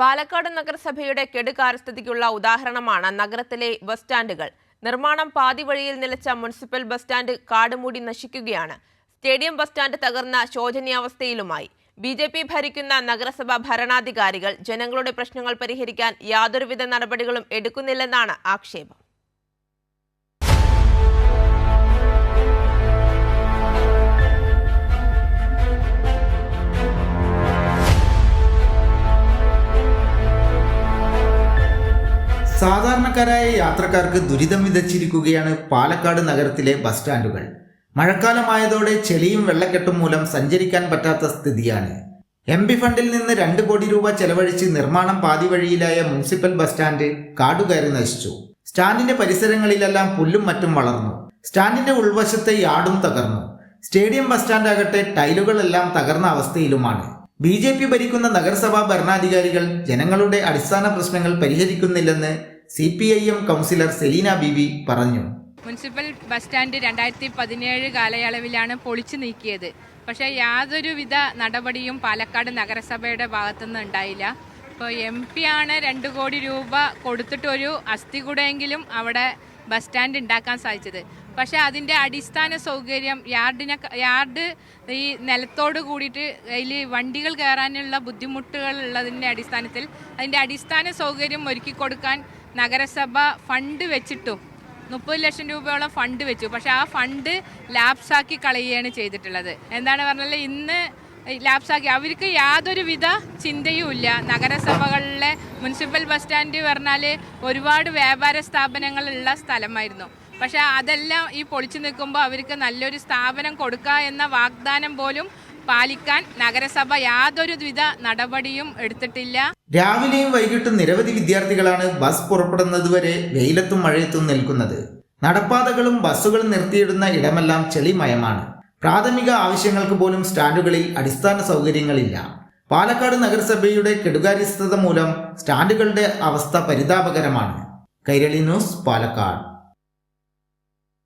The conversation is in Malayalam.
പാലക്കാട് നഗരസഭയുടെ കെടുകാരസ്ഥിതിക്കുള്ള ഉദാഹരണമാണ് നഗരത്തിലെ ബസ് സ്റ്റാൻഡുകൾ. നിർമ്മാണം പാതി വഴിയിൽ നിലച്ച മുനിസിപ്പൽ ബസ് സ്റ്റാൻഡ് കാടുമൂടി നശിക്കുകയാണ്. സ്റ്റേഡിയം ബസ് സ്റ്റാൻഡ് തകർന്ന ശോചനീയാവസ്ഥയിലുമായി. ബി ജെ പി ഭരിക്കുന്ന നഗരസഭ ഭരണാധികാരികൾ ജനങ്ങളുടെ പ്രശ്നങ്ങൾ പരിഹരിക്കാൻ യാതൊരുവിധ നടപടികളും എടുക്കുന്നില്ലെന്നാണ് ആക്ഷേപം. സാധാരണക്കാരായ യാത്രക്കാർക്ക് ദുരിതം വിതച്ചിരിക്കുകയാണ് പാലക്കാട് നഗരത്തിലെ ബസ് സ്റ്റാൻഡുകൾ. മഴക്കാലമായതോടെ ചെളിയും വെള്ളക്കെട്ടും മൂലം സഞ്ചരിക്കാൻ പറ്റാത്ത സ്ഥിതിയാണ്. എം പി ഫണ്ടിൽ നിന്ന് രണ്ട് കോടി രൂപ ചെലവഴിച്ച് നിർമ്മാണം പാതി വഴിയിലായ മുനിസിപ്പൽ ബസ് സ്റ്റാൻഡ് കാടുകയറി നശിച്ചു. സ്റ്റാൻഡിന്റെ പരിസരങ്ങളിലെല്ലാം പുല്ലും മറ്റും വളർന്നു. സ്റ്റാൻഡിന്റെ ഉൾവശത്തെ യാർഡും തകർന്നു. സ്റ്റേഡിയം ബസ് സ്റ്റാൻഡ് ആകട്ടെ ടൈലുകളെല്ലാം തകർന്ന അവസ്ഥയിലുമാണ്. ബി ജെ പി ഭരിക്കുന്ന നഗരസഭാ ഭരണാധികാരികൾ ജനങ്ങളുടെ അടിസ്ഥാന പ്രശ്നങ്ങൾ പരിഹരിക്കുന്നില്ലെന്ന് C P I M councillor Selina Bibi പറഞ്ഞു. മുനിസിപ്പൽ ബസ് സ്റ്റാൻഡ് രണ്ടായിരത്തി പതിനേഴ് കാലയളവിലാണ് പൊളിച്ചു നീക്കിയത്. പക്ഷേ യാതൊരുവിധ നടപടിയും പാലക്കാട് നഗരസഭയുടെ ഭാഗത്തുനിന്ന് ഉണ്ടായില്ല. ഇപ്പോൾ എം പി ആണ് രണ്ട് കോടി രൂപ കൊടുത്തിട്ടൊരു അസ്ഥി കൂടെയെങ്കിലും അവിടെ ബസ് സ്റ്റാൻഡ് ഉണ്ടാക്കാൻ സാധിച്ചത്. പക്ഷേ അതിന്റെ അടിസ്ഥാന സൗകര്യം യാർഡിനെ യാർഡ് ഈ നിലത്തോട് കൂടിയിട്ട് അതിൽ വണ്ടികൾ കയറാനുള്ള ബുദ്ധിമുട്ടുകൾ ഉള്ളതിന്റെ അടിസ്ഥാനത്തിൽ അതിന്റെ അടിസ്ഥാന സൗകര്യം ഒരുക്കി കൊടുക്കാൻ നഗരസഭ ഫണ്ട് വെച്ചിട്ടും മുപ്പത് ലക്ഷം രൂപയോളം ഫണ്ട് വെച്ചു. പക്ഷെ ആ ഫണ്ട് ലാപ്സാക്കി കളയുകയാണ് ചെയ്തിട്ടുള്ളത്. എന്താണ് പറഞ്ഞാൽ ഇന്ന് ലാപ്സാക്കി. അവർക്ക് യാതൊരുവിധ ചിന്തയുമില്ല നഗരസഭകളിലെ മുനിസിപ്പൽ ബസ് സ്റ്റാൻഡ് പറഞ്ഞാൽ ഒരുപാട് വ്യാപാര സ്ഥാപനങ്ങളുള്ള സ്ഥലമായിരുന്നു. പക്ഷെ അതെല്ലാം ഈ പൊളിച്ചു നിൽക്കുമ്പോൾ അവർക്ക് നല്ലൊരു സ്ഥാപനം കൊടുക്കുക എന്ന വാഗ്ദാനം പോലും പാലിക്കാൻ നഗരസഭ യാതൊരു യാതൊരുവിധ നടപടിയും എടുത്തിട്ടില്ല. രാവിലെയും വൈകിട്ടും നിരവധി വിദ്യാർത്ഥികളാണ് ബസ് പുറപ്പെടുന്നതുവരെ വെയിലത്തും മഴയത്തും നിൽക്കുന്നത്. നടപ്പാതകളും ബസ്സുകളും നിർത്തിയിടുന്ന ഇടമെല്ലാം ചെളിമയമാണ്. പ്രാഥമിക ആവശ്യങ്ങൾക്ക് പോലും സ്റ്റാൻഡുകളിൽ അടിസ്ഥാന സൗകര്യങ്ങളില്ല. പാലക്കാട് നഗരസഭയുടെ കെടുകാര്യസ്ഥത മൂലം സ്റ്റാൻഡുകളുടെ അവസ്ഥ പരിതാപകരമാണ്. കൈരളി ന്യൂസ് പാലക്കാട്.